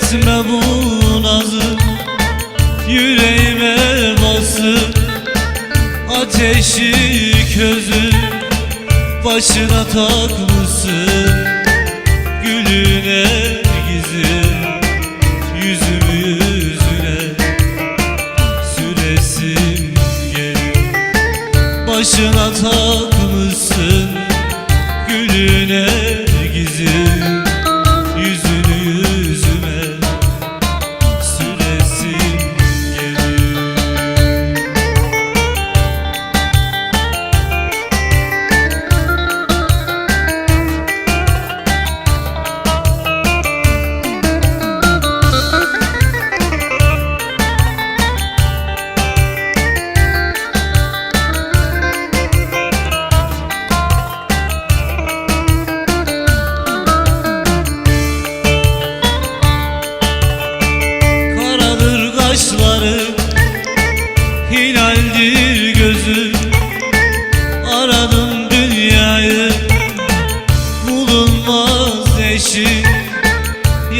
Etme bu nazı Yüreğime basıp Ateşi közü Başına takmışsın. Gülüne gizli Yüzümü yüzüne Süresim gelir Başına takmışsın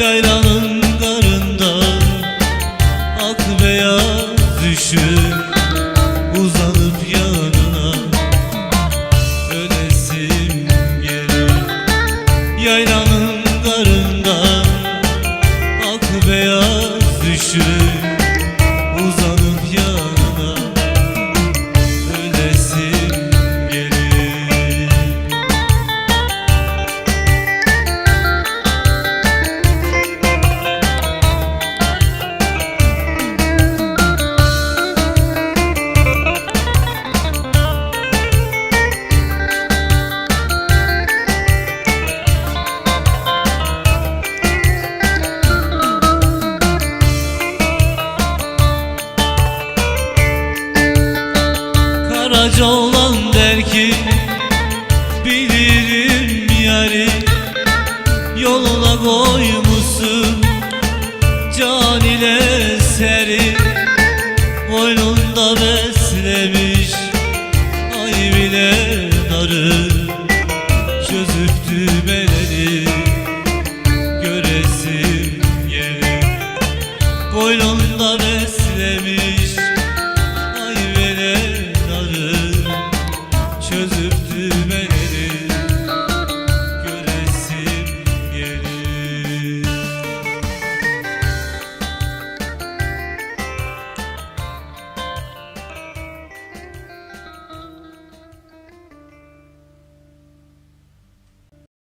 Yaylanın karında. Ak beyaz düşün control.